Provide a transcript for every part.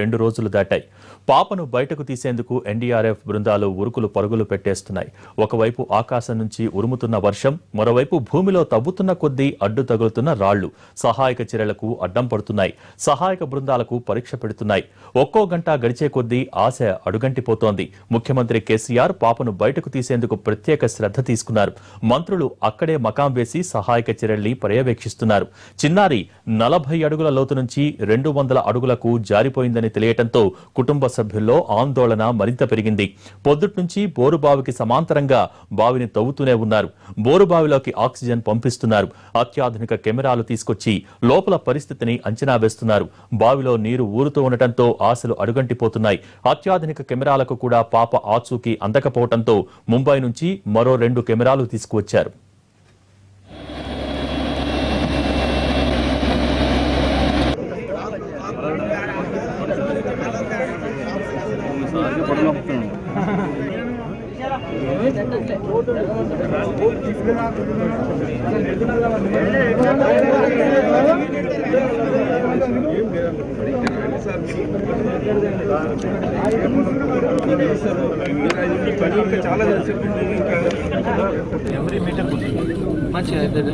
రెండు రోజులు దాటాయి. పాపను బయటకు తీసేందుకు ఎన్డీఆర్ఎఫ్ బృందాలు ఉరుకులు పరుగులు పెట్టేస్తున్నాయి. ఒకవైపు ఆకాశం నుంచి ఉరుముతున్న వర్షం మరోవైపు భూమిలో తవ్వుతున్న కొద్దీ అడ్డు తగులుతున్న రాళ్ళు సహాయక చర్యలకు అడ్డం పడుతున్నాయి. సహాయక బృందాలకు పరీక్ష పెడుతున్నాయి. ఒక్కో గంట గడిచే కొద్దీ ఆశ అడుగంటిపోతోంది. ముఖ్యమంత్రి కేసీఆర్ పాపను బయటకు తీసేందుకు ప్రత్యేక శ్రద్ధ తీసుకున్నారు. మంత్రులు అక్కడే మకాం వేసి సహాయక చర్యల్ని పర్యవేక్షిస్తున్నారు. చిన్నారి నలభై అడుగుల లోతు నుంచి రెండు వందల అడుగులకు జారిపోయిందని తెలియటంతో కుటుంబ సభ్యుల్లో ఆందోళన మరింత పెరిగింది. పొద్దుట్నుంచి బోరుబావికి సమాంతరంగా బావిని తవ్వుతూనే ఉన్నారు. బోరుబావిలోకి ఆక్సిజన్ పంపిస్తున్నారు. అత్యాధునిక కెమెరాలు తీసుకొచ్చి లోపల పరిస్థితిని అంచనా వేస్తున్నారు. బావిలో నీరు ఊరుతూ ఉండటంతో ఆశలు అడుగంటిపోతున్నాయి. అత్యాధునిక కెమెరాలకు కూడా పాప ఆచూకీ అందకపోవడంతో ముంబై నుంచి మరో రెండు కెమెరాలు తీసుకువచ్చారు. చాలా ఎవరీ మీటర్ మంచిగా అవుతుంది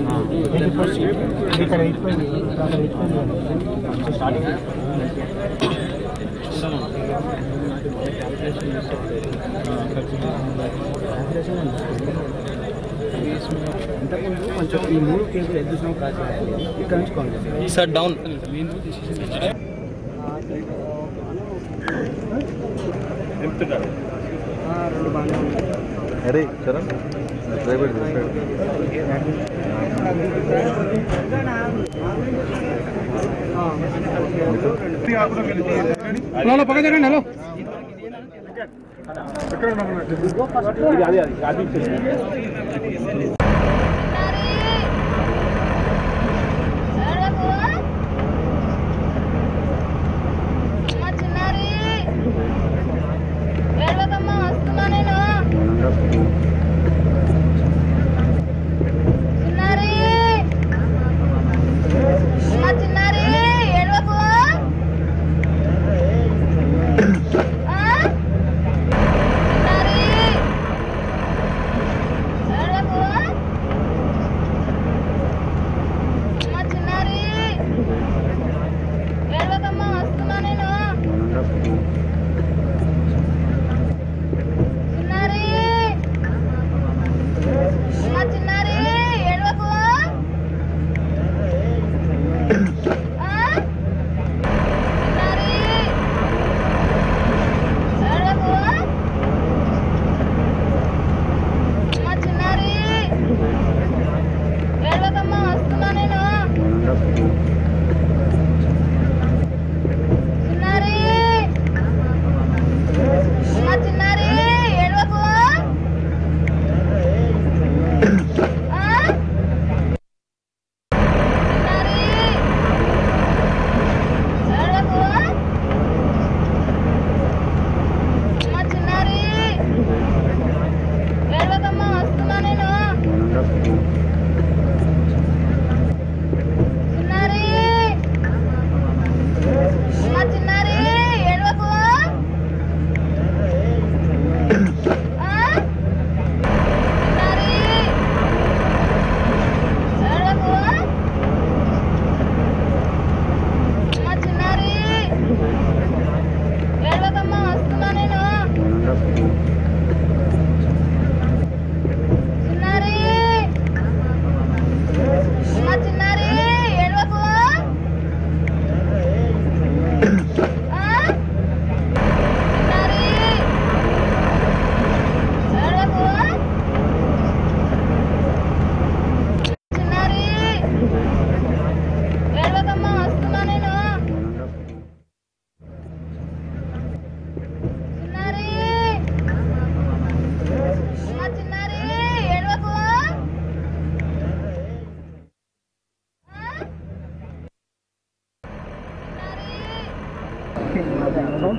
ఇక్కడ అయిపోయింది స్టార్టింగ్ క్యాల్కులేషన్ క్యాల్కులేషన్ ఇంతకుముందు కొంచెం ఈ మూడు కేసులు ఇక్కడ నుంచి సార్ డౌన్ అరే చరణ్ ప్రైవేట్ హలో పక్క జరగండి హలో. فكرنا هناك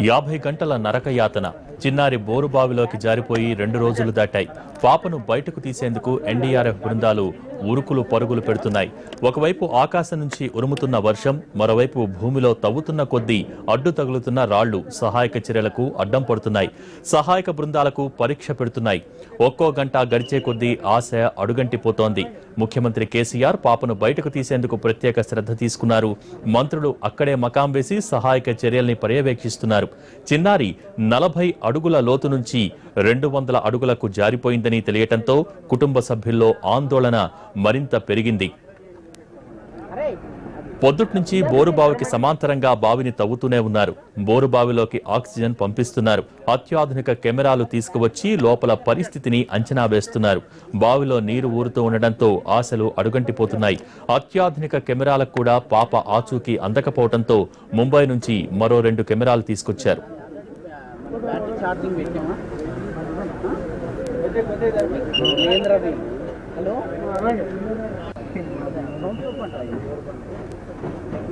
యాభై గంటల నరకయాతన చిన్నారి బోరుబావిలోకి జారిపోయి రెండు రోజులు దాటాయి. పాపను బయటకు తీసేందుకు ఎన్డీఆర్ఎఫ్ బృందాలు ఉరుకులు పరుగులు పెడుతున్నాయి. ఒకవైపు ఆకాశం నుంచి ఉరుముతున్న వర్షం మరోవైపు భూమిలో తవ్వుతున్న కొద్దీ అడ్డు తగులుతున్న రాళ్ళు సహాయక చర్యలకు అడ్డం పడుతున్నాయి. సహాయక బృందాలకు పరీక్ష పెడుతున్నాయి. ఒక్కో గంట గడిచే కొద్దీ ఆశ అడుగంటిపోతోంది. ముఖ్యమంత్రి కేసీఆర్ పాపను బయటకు తీసేందుకు ప్రత్యేక శ్రద్ధ తీసుకున్నారు. మంత్రులు అక్కడే మకాం వేసి సహాయక చర్యల్ని పర్యవేక్షిస్తున్నారు. చిన్నారి నలభై అడుగుల లోతు నుంచి రెండు వందల అడుగులకు జారిపోయిందని తెలియటంతో కుటుంబ సభ్యుల్లో ఆందోళన మరింత పెరిగింది. పొద్దుట్నుంచి బోరుబావికి సమాంతరంగా బావిని తవ్వుతూనే ఉన్నారు. బోరుబావిలోకి ఆక్సిజన్ పంపిస్తున్నారు. అత్యాధునిక కెమెరాలు తీసుకువచ్చి లోపల పరిస్థితిని అంచనా వేస్తున్నారు. బావిలో నీరు ఊరుతూ ఉండడంతో ఆశలు అడుగంటిపోతున్నాయి. అత్యాధునిక కెమెరాలకు కూడా పాప ఆచూకీ అందకపోవడంతో ముంబై నుంచి మరో రెండు కెమెరాలు తీసుకొచ్చారు. హలో.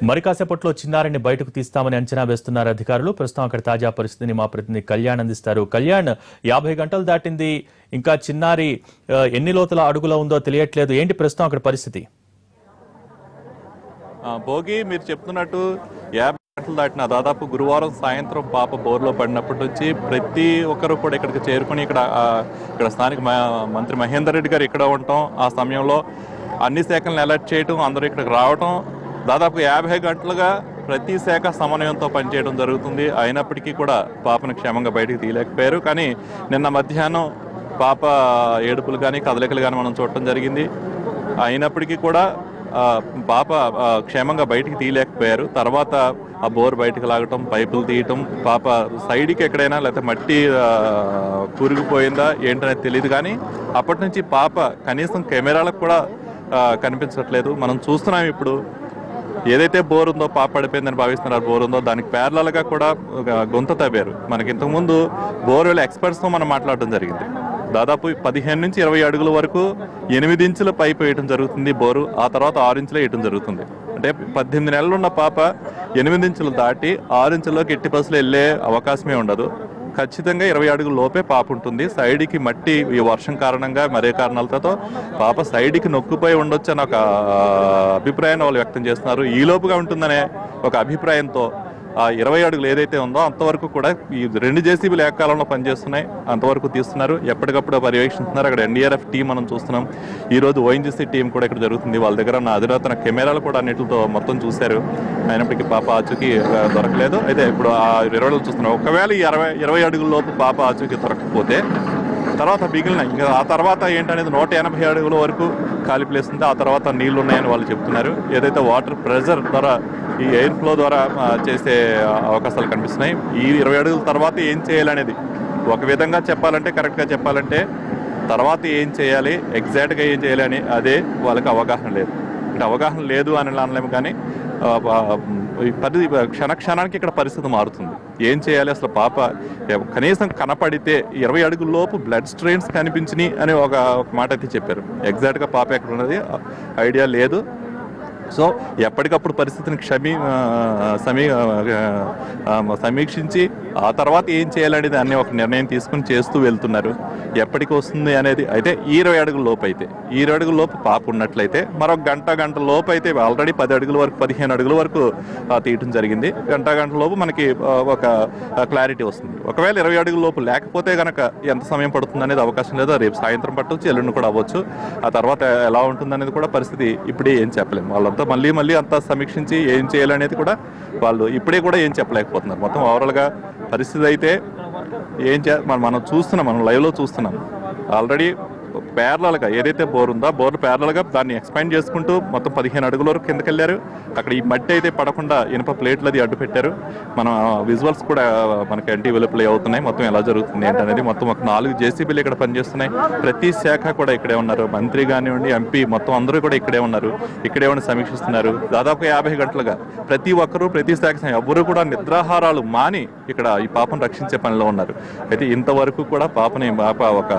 మరి కాసేపట్లో చిన్నారిని బయటకు తీస్తామని అంచనా వేస్తున్నారు అధికారులు. ప్రస్తుతం అక్కడ తాజా పరిస్థితిని మా ప్రతినిధి కళ్యాణ్ అందిస్తారు. కళ్యాణ్ యాభై గంటలు దాటింది. ఇంకా చిన్నారి ఎన్ని లోతుల అడుగులో ఉందో తెలియట్లేదు. ఏంటి ప్రస్తుతం అక్కడ పరిస్థితి? భోగి మీరు చెప్తున్నట్టు యాభై గంటలు దాటిన దాదాపు గురువారం సాయంత్రం పాప బోర్లో పడినప్పటి నుంచి ప్రతి ఒక్కరు కూడా ఇక్కడికి చేరుకుని ఇక్కడ ఇక్కడ స్థానిక మ- మంత్రి మహేందర్ రెడ్డి గారు ఇక్కడ ఉండటం ఆ సమయంలో అన్ని శాఖలను అలర్ట్ చేయటం అందరూ ఇక్కడికి రావటం దాదాపు యాభై గంటలుగా ప్రతి శాఖ సమన్వయంతో పనిచేయడం జరుగుతుంది. అయినప్పటికీ కూడా పాపను క్షేమంగా బయటికి తీయలేకపోయారు. కానీ నిన్న మధ్యాహ్నం పాప ఏడుపులు కానీ కదలికలు కానీ మనం చూడటం జరిగింది. అయినప్పటికీ కూడా పాప క్షేమంగా బయటికి తీయలేకపోయారు. తర్వాత ఆ బోర్ బయటకు లాగటం పైపులు తీయటం పాప సైడ్కి ఎక్కడైనా లేకపోతే మట్టి ఆ, కూరుకుపోయిందా ఏంటనేది తెలియదు కానీ అప్పటి నుంచి పాప కనీసం కెమెరాలకు కూడా కనిపించట్లేదు. మనం చూస్తున్నాం ఇప్పుడు ఏదైతే బోర్ ఉందో పాప పడిపోయిందని భావిస్తున్నారు బోర్ ఉందో దానికి parallel గా కూడా ఒక గొంత తవ్వారు. మనకి ఇంతకుముందు బోర్వెల్ ఎక్స్పర్ట్స్తో మనం మాట్లాడడం జరిగింది. దాదాపు పదిహేను నుంచి ఇరవై అడుగుల వరకు ఎనిమిది ఇంచుల పైపు వేయటం జరుగుతుంది బోరు ఆ తర్వాత ఆరు ఇంచులు వేయటం జరుగుతుంది. అంటే పద్దెనిమిది నెలలు ఉన్న పాప ఎనిమిది ఇంచులు దాటి ఆరు ఇంచుల్లోకి ఎట్టి బస్సులు వెళ్ళే అవకాశమే ఉండదు. ఖచ్చితంగా ఇరవై అడుగుల లోపే పాప ఉంటుంది. సైడ్కి మట్టి ఈ వర్షం కారణంగా మరే కారణాలతో పాప సైడ్కి నొక్కుపోయి ఉండొచ్చు అని ఒక అభిప్రాయాన్ని వాళ్ళు వ్యక్తం చేస్తున్నారు. ఈలోపుగా ఉంటుందనే ఒక అభిప్రాయంతో ఇరవై అడుగులు ఏదైతే ఉందో అంతవరకు కూడా ఈ రెండు జేసీబీలు ఏకాలంలో పనిచేస్తున్నాయి. అంతవరకు తీస్తున్నారు. ఎప్పటికప్పుడు పర్యవేక్షిస్తున్నారు. అక్కడ ఎన్డీఆర్ఎఫ్ టీం మనం చూస్తున్నాం. ఈ రోజు ఓఎన్జీసీ టీం కూడా ఇక్కడ జరుగుతుంది. వాళ్ళ దగ్గర ఉన్న అధునాతన కెమెరాలు కూడా అన్నిటితో మొత్తం చూశారు. అయినప్పటికీ పాప ఆచూకీ దొరకలేదు. అయితే ఇప్పుడు ఆ ఇరవై చూస్తున్నాం. ఒకవేళ ఈ ఇరవై ఇరవై అడుగుల లోపు పాప ఆచూకీ దొరకకపోతే తర్వాత మిగిలినాయి ఇంకా ఆ తర్వాత ఏంటనేది నూట ఎనభై అడుగుల వరకు ఖాళీ ప్లేస్ ఉంది. ఆ తర్వాత నీళ్ళు ఉన్నాయని వాళ్ళు చెప్తున్నారు. ఏదైతే వాటర్ ప్రెజర్ ద్వారా ఈ ఎయిర్ ఫ్లో ద్వారా చేసే అవకాశాలు కనిపిస్తున్నాయి. ఈ ఇరవై అడుగుల తర్వాత ఏం చేయాలనేది ఒక విధంగా చెప్పాలంటే కరెక్ట్గా చెప్పాలంటే తర్వాత ఏం చేయాలి ఎగ్జాక్ట్గా ఏం చేయాలి అని అదే వాళ్ళకి అవగాహన లేదు. అంటే అవగాహన లేదు అని అనలేము కానీ ఈ పరి క్షణ క్షణానికి ఇక్కడ పరిస్థితి మారుతుంది. ఏం చేయాలి అసలు పాప? కనీసం కనపడితే ఇరవై అడుగుల లోపు బ్లడ్ స్ట్రెయిన్స్ కనిపించినాయి అని ఒక మాట అయితే చెప్పారు. ఎగ్జాక్ట్గా పాప ఎక్కడ ఉన్నది? ఐడియా లేదు. సో ఎప్పటికప్పుడు పరిస్థితిని క్షమి సమీ సమీక్షించి ఆ తర్వాత ఏం చేయాలనేది అనే ఒక నిర్ణయం తీసుకుని చేస్తూ వెళ్తున్నారు. ఎప్పటికి వస్తుంది అనేది అయితే ఇరవై అడుగుల లోపు అయితే. ఇరవై అడుగుల లోపు పాప ఉన్నట్లయితే మరొక గంట గంట లోపు అయితే ఆల్రెడీ పది అడుగుల వరకు పదిహేను అడుగుల వరకు తీయటం జరిగింది. గంట గంట లోపు మనకి ఒక క్లారిటీ వస్తుంది. ఒకవేళ ఇరవై అడుగుల లోపు లేకపోతే కనుక ఎంత సమయం పడుతుంది అనేది అవకాశం లేదు. రేపు సాయంత్రం పట్టవచ్చు ఎల్లుండి కూడా అవ్వచ్చు. ఆ తర్వాత ఎలా ఉంటుంది అనేది కూడా పరిస్థితి ఇప్పుడే ఏం చెప్పలేము. వాళ్ళంతా మళ్ళీ మళ్ళీ అంతా సమీక్షించి ఏం చేయాలనేది కూడా వాళ్ళు ఇప్పుడే కూడా ఏం చెప్పలేకపోతున్నారు. మొత్తం ఓవరాల్గా పరిస్థితి అయితే ఏం చే మనం మనం చూస్తున్నాం మనం లైవ్లో చూస్తున్నాం. ఆల్రెడీ parallel ఏదైతే బోర్ ఉందో బోర్గా దాన్ని ఎక్స్పాండ్ చేసుకుంటూ మొత్తం పదిహేను అడుగుల వరకు కిందకి వెళ్ళారు. అక్కడ ఈ మట్టి అయితే పడకుండా ఇనుప ప్లేట్లు అది అడ్డు పెట్టారు. మన విజువల్స్ కూడా మనకి ఎన్టీవీలో ప్లే అవుతున్నాయి. మొత్తం ఎలా జరుగుతుంది ఏంటనేది మొత్తం ఒక నాలుగు జేసీబీలు ఇక్కడ పనిచేస్తున్నాయి. ప్రతి శాఖ కూడా ఇక్కడే ఉన్నారు. మంత్రి కానివ్వండి ఎంపీ మొత్తం అందరూ కూడా ఇక్కడే ఉన్నారు. ఇక్కడే ఉండి సమీక్షిస్తున్నారు. దాదాపు యాభై గంటలుగా ప్రతి ఒక్కరూ ప్రతి శాఖ ఎవరు కూడా నిద్రాహారాలు మాని ఇక్కడ ఈ పాపను రక్షించే పనిలో ఉన్నారు. అయితే ఇంతవరకు కూడా పాపని పాప ఒక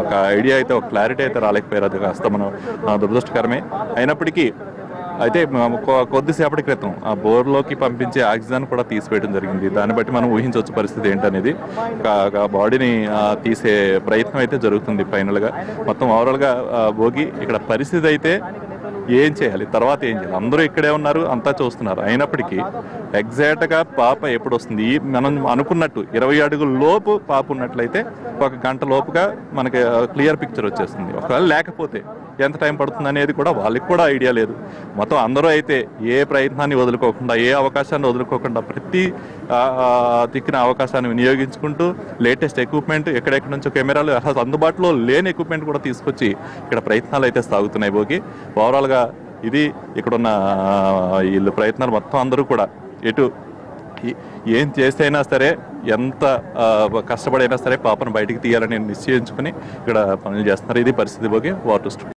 ఒక ఐడియా అయితే ఒక క్లారిటీ అయితే రాలేకపోయారు. అది కాస్త మనం దురదృష్టకరమే. అయినప్పటికీ అయితే కొద్దిసేపటి క్రితం ఆ బోర్లోకి పంపించే ఆక్సిజన్ కూడా తీసివేయడం జరిగింది. దాన్ని బట్టి మనం ఊహించవచ్చు పరిస్థితి ఏంటనేది. బాడీని తీసే ప్రయత్నం అయితే జరుగుతుంది ఫైనల్గా. మొత్తం ఓవరాల్గా భోగి ఇక్కడ పరిస్థితి అయితే ఏం చేయాలి? తర్వాత ఏం చేయాలి? అందరూ ఇక్కడే ఉన్నారు అంతా చూస్తున్నారు. అయినప్పటికీ ఎగ్జాక్ట్గా పాప ఎప్పుడు వస్తుంది ఈ మనం అనుకున్నట్టు ఇరవై అడుగుల లోపు పాప ఉన్నట్లయితే ఒక గంట లోపుగా మనకి క్లియర్ పిక్చర్ వచ్చేస్తుంది. ఒకవేళ లేకపోతే ఎంత టైం పడుతుంది అనేది కూడా వాళ్ళకి కూడా ఐడియా లేదు. మొత్తం అందరూ అయితే ఏ ప్రయత్నాన్ని వదులుకోకుండా ఏ అవకాశాన్ని వదులుకోకుండా ప్రతి తిక్కిన దిక్కిన అవకాశాన్ని వినియోగించుకుంటూ లేటెస్ట్ ఎక్విప్మెంట్ ఎక్కడెక్కడి నుంచో కెమెరాలు అసలు అందుబాటులో లేని ఎక్విప్మెంట్ కూడా తీసుకొచ్చి ఇక్కడ ప్రయత్నాలు అయితే సాగుతున్నాయి భోగి. ఓవరాల్గా ఇది ఇక్కడున్న వీళ్ళు ప్రయత్నాలు మొత్తం అందరూ కూడా ఎటు ఏం చేస్తే అయినా సరే ఎంత కష్టపడైనా సరే పాపను బయటికి తీయాలని నిశ్చయించుకుని ఇక్కడ పనులు చేస్తున్నారు. ఇది పరిస్థితి భోగి. వాటర్